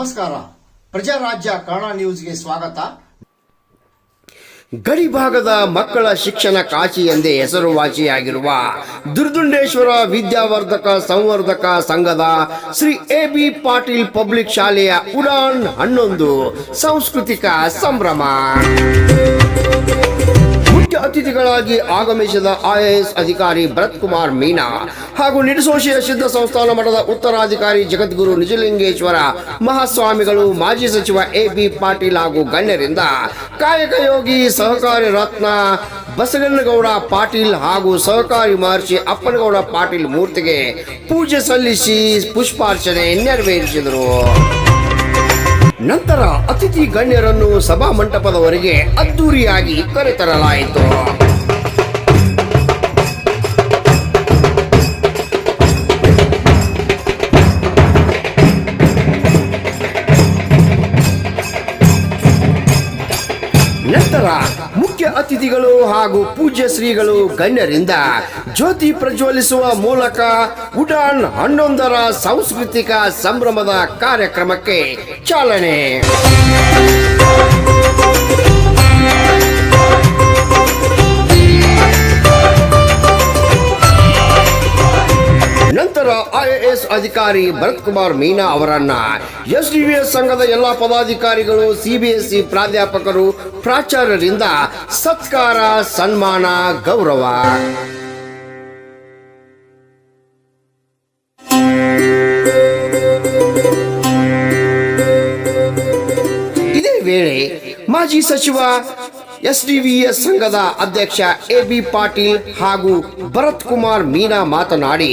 ನಮಸ್ಕಾರ. ಪ್ರಜಾರಾಜ್ಯ ಕನ್ನಡ ನ್ಯೂಸ್ಗೆ ಸ್ವಾಗತ. ಗಡಿಭಾಗದ ಮಕ್ಕಳ ಶಿಕ್ಷಣ ಕಾಶಿ ಎಂದೇ ಹೆಸರುವಾಸಿಯಾಗಿರುವ ದುರ್ದುಂಡೇಶ್ವರ ವಿದ್ಯಾವರ್ಧಕ ಸಂವರ್ಧಕ ಸಂಘದ Shri A B Patil public ಶಾಲೆಯ ಉಡಾನ್ ಹನ್ನೊಂದು ಸಾಂಸ್ಕೃತಿಕ ಸಂಭ್ರಮ. ಅತಿಥಿಗಳಾಗಿ ಆಗಮಿಸಿದ ಐಎಎಸ್ ಅಧಿಕಾರಿ ಭರತ್ ಕುಮಾರ್ ಮೀನಾ ಹಾಗೂ ನಿಡಸೋಶಿಯ ಸಿದ್ಧ ಸಂಸ್ಥಾನ ಮಠದ ಉತ್ತರಾಧಿಕಾರಿ ಜಗದ್ಗುರು ನಿಜಲಿಂಗೇಶ್ವರ, ಮಹಾಸ್ವಾಮಿಗಳು, ಮಾಜಿ ಸಚಿವ ಎ ಬಿ ಪಾಟೀಲ್ ಹಾಗೂ ಗಣ್ಯರಿಂದ ಕಾಯಕ ಯೋಗಿ ಸಹಕಾರಿ ರತ್ನ ಬಸಗಣ್ಣಗೌಡ ಪಾಟೀಲ್ ಹಾಗೂ ಸಹಕಾರಿ ಮಹರ್ಷಿ ಅಪ್ಪನಗೌಡ ಪಾಟೀಲ್ ಮೂರ್ತಿಗೆ ಪೂಜೆ ಸಲ್ಲಿಸಿ ಪುಷ್ಪಾರ್ಚನೆ ನೆರವೇರಿಸಿದರು. ನಂತರ ಅತಿಥಿ ಗಣ್ಯರನ್ನು ಸಭಾ ಮಂಟಪದವರೆಗೆ ಅದ್ದೂರಿಯಾಗಿ ಕರೆತರಲಾಯಿತು. ನಂತರ ಅತಿಥಿಗಳು ಹಾಗೂ ಪೂಜ್ಯ ಶ್ರೀಗಳು ಗಣ್ಯರಿಂದ ಜ್ಯೋತಿ ಪ್ರಜ್ವಲಿಸುವ ಮೂಲಕ ಉಡಾನ್ ಹನ್ನೊಂದರ ಸಾಂಸ್ಕೃತಿಕ ಸಂಭ್ರಮದ ಕಾರ್ಯಕ್ರಮಕ್ಕೆ ಚಾಲನೆ. ಅಧಿಕಾರಿ ಭರತ್ ಕುಮಾರ್ ಮೀನಾ ಅವರನ್ನ ಎಸ್ ಡಿವಿಎಸ್ ಸಂಘದ ಎಲ್ಲಾ ಪದಾಧಿಕಾರಿಗಳು ಸಿಬಿಎಸ್ಇ ಪ್ರಾಧ್ಯಾಪಕರು ಪ್ರಾಚಾರ್ಯರಿಂದ ಸತ್ಕಾರ, ಸನ್ಮಾನ, ಗೌರವ. ಇದೇ ವೇಳೆ ಮಾಜಿ ಸಚಿವ ಎಸ್ ಡಿವಿಎಸ್ ಸಂಘದ ಅಧ್ಯಕ್ಷ ಎ ಬಿ ಪಾಟೀಲ್ ಹಾಗೂ ಭರತ್ ಕುಮಾರ್ ಮೀನಾ ಮಾತನಾಡಿ,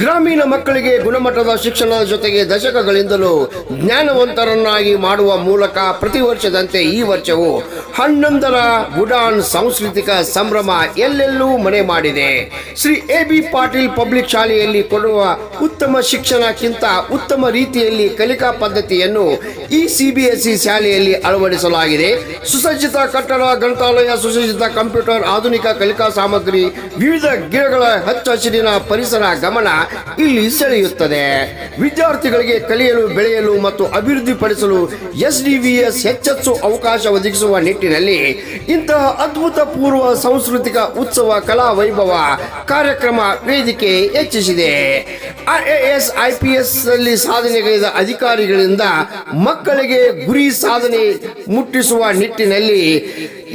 ಗ್ರಾಮೀಣ ಮಕ್ಕಳಿಗೆ ಗುಣಮಟ್ಟದ ಶಿಕ್ಷಣದ ಜೊತೆಗೆ ದಶಕಗಳಿಂದಲೂ ಜ್ಞಾನವಂತರನ್ನಾಗಿ ಮಾಡುವ ಮೂಲಕ ಪ್ರತಿ ವರ್ಷದಂತೆ ಈ ವರ್ಷವೂ ಹನ್ನೊಂದರ ಉಡಾನ್ ಸಾಂಸ್ಕೃತಿಕ ಸಂಭ್ರಮ ಎಲ್ಲೆಲ್ಲೂ ಮನೆ ಮಾಡಿದೆ. Shri A B Patil public ಶಾಲೆಯಲ್ಲಿ ಕೊಡುವ ಉತ್ತಮ ಶಿಕ್ಷಣಕ್ಕಿಂತ ಉತ್ತಮ ರೀತಿಯಲ್ಲಿ ಕಲಿಕಾ ಪದ್ಧತಿಯನ್ನು ಈ ಸಿಬಿಎಸ್ಇ ಶಾಲೆಯಲ್ಲಿ ಅಳವಡಿಸಲಾಗಿದೆ. ಸುಸಜ್ಜಿತ ಕಟ್ಟಡ ಗ್ರಂಥಾಲಯ ಸುಸಜ್ಜಿತ ಕಂಪ್ಯೂಟರ್, ಆಧುನಿಕ ಕಲಿಕಾ ಸಾಮಗ್ರಿ, ವಿವಿಧ ಗಿಡಗಳ ಹಚ್ಚ ಹಸಿರಿನ ಪರಿಸರ ಗಮನ ಇಲ್ಲಿ ಸೆಳೆಯುತ್ತದೆ. ವಿದ್ಯಾರ್ಥಿಗಳಿಗೆ ಕಲಿಯಲು, ಬೆಳೆಯಲು ಮತ್ತು ಅಭಿವೃದ್ಧಿಪಡಿಸಲು ಎಸ್ ಡಿವಿಎಸ್ ಹೆಚ್ಚೆಚ್ಚು ಅವಕಾಶ ಒದಗಿಸುವ ನಿಟ್ಟಿನಲ್ಲಿ ಇಂತಹ ಅದ್ಭುತ ಪೂರ್ವ ಸಾಂಸ್ಕೃತಿಕ ಉತ್ಸವ ಕಲಾ ವೈಭವ ಕಾರ್ಯಕ್ರಮ ವೇದಿಕೆ ಹೆಚ್ಚಿಸಿದೆ. ಐಎಎಸ್ ಐಪಿಎಸ್ನಲ್ಲಿ ಸಾಧನೆಗೈದ ಅಧಿಕಾರಿಗಳಿಂದ ಮಕ್ಕಳಿಗೆ ಗುರಿ ಸಾಧನೆ ಮುಟ್ಟಿಸುವ ನಿಟ್ಟಿನಲ್ಲಿ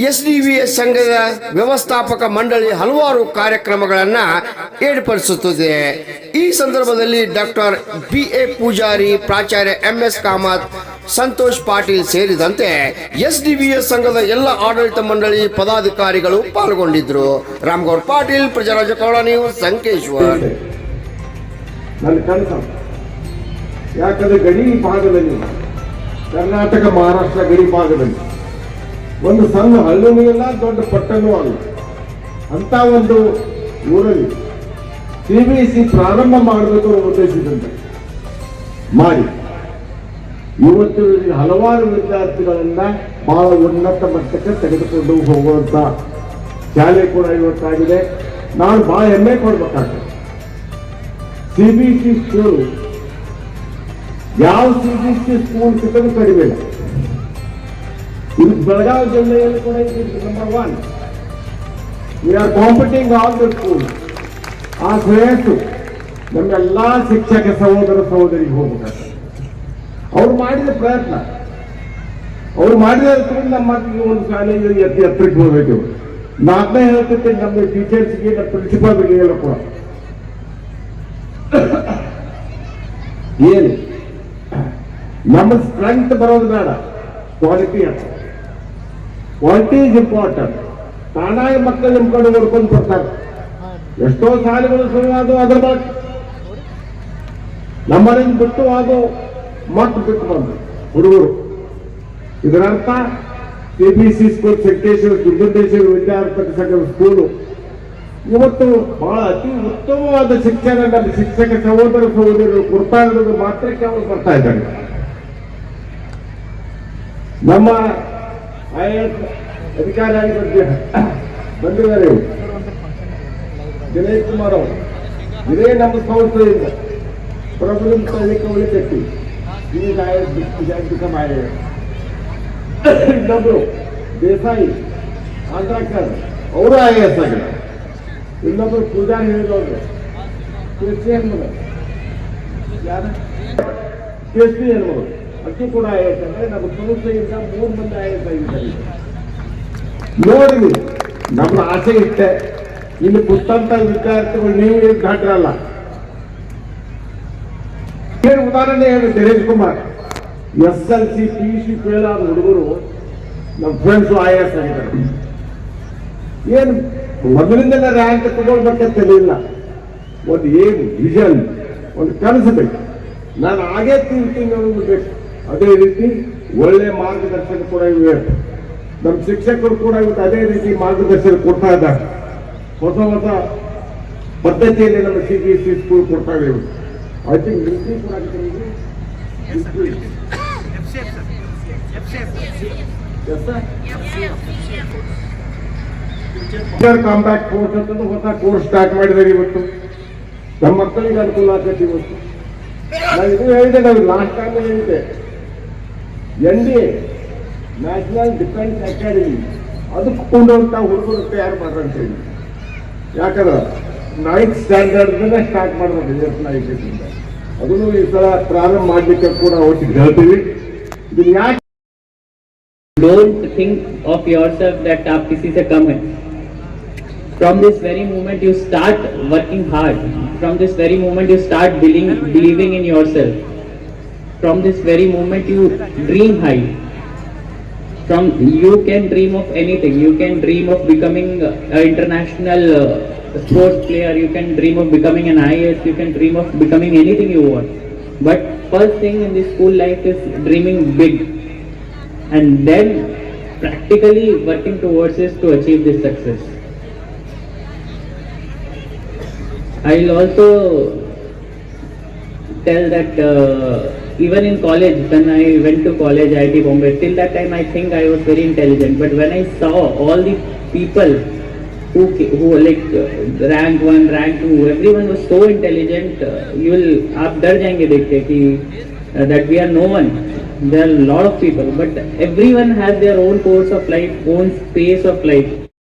ಎಸ್ ಡಿ ವಿ ಎಸ್ ಸಂಘದ ವ್ಯವಸ್ಥಾಪಕ ಮಂಡಳಿ ಹಲವಾರು ಕಾರ್ಯಕ್ರಮಗಳನ್ನು ಏರ್ಪಡಿಸುತ್ತದೆ. ಈ ಸಂದರ್ಭದಲ್ಲಿ ಡಾಕ್ಟರ್ ಬಿ ಎ ಪೂಜಾರಿ, ಪ್ರಾಚಾರ್ಯ ಎಂ ಎಸ್ ಕಾಮತ್, ಸಂತೋಷ್ ಪಾಟೀಲ್ ಸೇರಿದಂತೆ ಎಸ್ ಡಿ ವಿ ಎಸ್ ಸಂಘದ ಎಲ್ಲ ಆಡಳಿತ ಮಂಡಳಿ ಪದಾಧಿಕಾರಿಗಳು ಪಾಲ್ಗೊಂಡಿದ್ದರು. ರಾಮಗೌಡ್ ಪಾಟೀಲ್, ಪ್ರಜಾರಾಜ ಕೌಳ ನೀವು ಸಂಕೇಶ್ವರ್. ನನ್ನ ಕನಸ ಯಾಕಂದ್ರೆ ಗಡಿ ಭಾಗದಲ್ಲಿ, ಕರ್ನಾಟಕ, ಮಹಾರಾಷ್ಟ್ರ ಗಡಿ ಭಾಗದಲ್ಲಿ, ಒಂದು ಸಣ್ಣ ಹಳ್ಳಿನೂ ಇಲ್ಲ, ದೊಡ್ಡ ಪಟ್ಟಣವೂ ಅಲ್ಲ. ಅಂತ ಒಂದು ಊರಲ್ಲಿ ಸಿ ಬಿ ಸಿ ಪ್ರಾರಂಭ ಮಾಡಬೇಕು ಉದ್ದೇಶಿಸಿದಂತೆ ಮಾಡಿ. ಇವತ್ತು ಹಲವಾರು ವಿದ್ಯಾರ್ಥಿಗಳನ್ನ ಬಹಳ ಉನ್ನತ ಮಟ್ಟಕ್ಕೆ ತೆಗೆದುಕೊಂಡು ಹೋಗುವಂತ ಶಾಲೆ ಕೂಡ ಇವತ್ತಾಗಿದೆ. ನಾನು ಬಹಳ ಹೆಮ್ಮೆ ಕೊಡ್ಬೇಕಾಗ್ತದೆ ಸಿಬಿಸಿ ಸ್ಕೂಲ್ ಯಾವ ಸಿಬಿಸಿ ಸ್ಕೂಲ್ ಸಿಕ್ಕದು ಕಡಿಮೆ ಇದು ಬೆಳಗಾವಿ ಜಿಲ್ಲೆಯಲ್ಲಿ ಕೂಡ number one we are competing all the school ಆ ಶ್ರೇಯಸ್ಸು ನಮ್ಮೆಲ್ಲ ಶಿಕ್ಷಕ ಸಹೋದರ ಸಹೋದರಿಗೆ ಹೋಗ್ಬೇಕಾಗ್ತದೆ. ಅವ್ರು ಮಾಡಿದ ಪ್ರಯತ್ನ. ಅವ್ರು ಮಾಡಿದ್ರಿಂದ ನಮ್ಮ ಮಕ್ಕಳಿಗೆ ಒಂದು ಕಾಲೇಜ್ ಎತ್ತಿ ಎತ್ತರಕ್ಕೆ ಹೋಗಬೇಕು ನಾಲ್ಕನೇ ಹೇಳ್ತಿದ್ದೆ ನಮ್ಮ ಟೀಚರ್ಸ್ಗೆ ನಮ್ಮ ಪ್ರಿನ್ಸಿಪಾಲ್ಗೆ ಎಲ್ಲ ಕೂಡ. ಏನು? ನಮ್ಮ ಸ್ಟ್ರೆಂತ್ ಬರೋದು ಬೇಡ. ಕ್ವಾಲಿಟಿ ಕ್ವಾಲಿಟಿ ಇಸ್ ಇಂಪಾರ್ಟೆಂಟ್ ತಾನಾಗಿ ಮಕ್ಕಳು ನಿಮ್ಮ ಕಡೆ ನೋಡ್ಕೊಂಡು ಬರ್ತಾರೆ. ಎಷ್ಟೋ ಸಾಲಗಳು ಶುರುವಾದವು ಅದ್ರ ಬಗ್ಗೆ ನಮ್ಮನೆಯಿಂದ ಬಿಟ್ಟು ಅದು ಮಟ್ಟು ಬಿಟ್ಟು ಬಂದು ಹುಡುಗರು. ಇದರರ್ಥ C B C school Venkateshwara Durgeshwara ವಿದ್ಯಾರ್ಥಿ ಸಂಘದ ಸ್ಕೂಲು ಇವತ್ತು ಬಹಳ ಅತಿ ಉತ್ತಮವಾದ ಶಿಕ್ಷಣ ನಮ್ಮ ಶಿಕ್ಷಕ ಸಹೋದರ ಸಹೋದರರು ಕೊಡ್ತಾ ಇರೋದು ಮಾತ್ರಕ್ಕೆ ಅವರು ಬರ್ತಾ ಇದ್ದಾರೆ. ನಮ್ಮ ಐ ಎಸ್ ಅಧಿಕಾರಿಯಾಗಿ ಬಂದ ಬಂದಿದ್ದಾರೆ. ದಿನೇಶ್ ಕುಮಾರ್ ಅವರು. ಇದೇ ನಮ್ಮ ಸಂಸ್ಥೆಯಿಂದ. ಪ್ರಬಲ ಸೈನಿಕ ಉಳಿಕಟ್ಟಿ ಈಗ IAS become- ಇನ್ನೊಬ್ಬರು ದೇಸಾಯಿ ಆಂಧ್ರಕರ್ ಅವರು ಐ ಎಸ್ ಆಗಿದ್ದಾರೆ. ಇನ್ನೊಬ್ರು ಪೂಜಾರಿ ಹೇಳಿದವರು. ಕ್ರಿಶ್ಚಿಯನ್ ಮಗ ಯಾರ ಕ್ರಿಸ್ಟಿಯನ್ ಮಗ ಅಕ್ಕಿ ಕೂಡ ಐ ಅಂದ್ರೆ ನಮ್ಮ ಸಂಸ್ಥೆಯಿಂದ ಮೂರು ಮಂದಿ ಐ ಎಸ್ ನೋಡಿ ನಮ್ಮ ಆಸೆ ಇಷ್ಟೇ. ಇಲ್ಲಿ ಕುತ್ತಂತ ವಿದ್ಯಾರ್ಥಿಗಳು ನೀವು ಕಾಟ್ರಲ್ಲ ಏನು ಉದಾಹರಣೆ ಹೇಳಿ Dinesh Kumar. S L C, P C fail ಆದ ಹುಡುಗರು ನಮ್ಮ ಫ್ರೆಂಡ್ಸು ಐ ಎಸ್ ಆಗಿದ್ದಾರೆ. ಏನು ಮೊದಲಿಂದಲೇ ರ್ಯಾಂಕ್ ತಗೊಳ್ಬೇಕಂತ ಇಲ್ಲ. ಒಂದು ಏನು ವಿಷನ್ ಒಂದು ಕನಸು ಬೇಕು. ನಾನು ಹಾಗೆ ತಿಂತೀನಿ ಅನ್ನೋದು ಬೇಕು. ಅದೇ ರೀತಿ ಒಳ್ಳೆ ಮಾರ್ಗದರ್ಶನ ಕೂಡ ಇವೆ. ನಮ್ಮ ಶಿಕ್ಷಕರು ಕೂಡ ಇವತ್ತು ಅದೇ ರೀತಿ ಮಾರ್ಗದರ್ಶನ ಕೊಡ್ತಾ ಇದ್ದಾರೆ. ಹೊಸ ಹೊಸ ಪದ್ಧತಿಯಲ್ಲಿ ನಮ್ಮ C B S C school ಕೊಡ್ತಾ ಇವೆ ಐ ಥಿಂಕ್ ಇನ್ಕ್ರೀಸ್ ಕೂಡ ಇದು. Increase. ಕಾಂಬ್ಯಾಕ್ ಕೋರ್ಸ್ ಅಂತಂದು ಹೊಸ ಕೋರ್ಸ್ ಸ್ಟಾರ್ಟ್ ಮಾಡಿದ್ದಾರೆ ಇವತ್ತು. ನಮ್ಮ ಮಕ್ಕಳಿಗೆ ಅನುಕೂಲ ಆಗತ್ತೆ ಇವತ್ತು. ನಾನು ಇದು ಹೇಳಿದೆ ನಾವು ಲಾಸ್ಟ್ ಟೈಮ್ ಹೇಳಿದೆ N D national defence academy ಅದಕ್ಕೆ ಕೊಂಡಂತ ಹುಡುಗರು ತಯಾರು ಮಾಡ್ರಂತ ಹೇಳಿ. ಯಾಕಂದ್ರೆ ನೈನ್ತ್ ಸ್ಟ್ಯಾಂಡರ್ಡ್ನ ಸ್ಟಾರ್ಟ್ ಮಾಡಬೇಕು ಎಸ್ ನಾಯಕರಿಂದ ಅದನ್ನು ಈ ಸಲ ಪ್ರಾರಂಭ ಮಾಡಲಿಕ್ಕೆ ಕೂಡ ಅವತ್ತಿಗೆ ಹೇಳ್ತೀವಿ. ಇದನ್ನ ಯಾಕೆ don't think of yourself that app ಕಿಸಿ ಸೆ ಕಮ್ ಹೈ from this very moment you start working hard. From this very moment you start believing believing in yourself. From this very moment you dream high. From you can dream of anything. You can dream of becoming an international uh, sports player. You can dream of becoming an IAS you can dream of becoming anything you want. But first thing in this school life is dreaming big. And then practically working towards this to achieve this success. I'll also tell that uh, even in college, when I went to college, IIT Bombay, till that time I think I was very intelligent. But when I saw all the people who ca- who were like uh, rank one, rank two, everyone was so intelligent. Uh, you will आप डर जाएंगे देख के कि uh, that we are no one. There are a lot of people, but everyone has their own course of life, own space of life.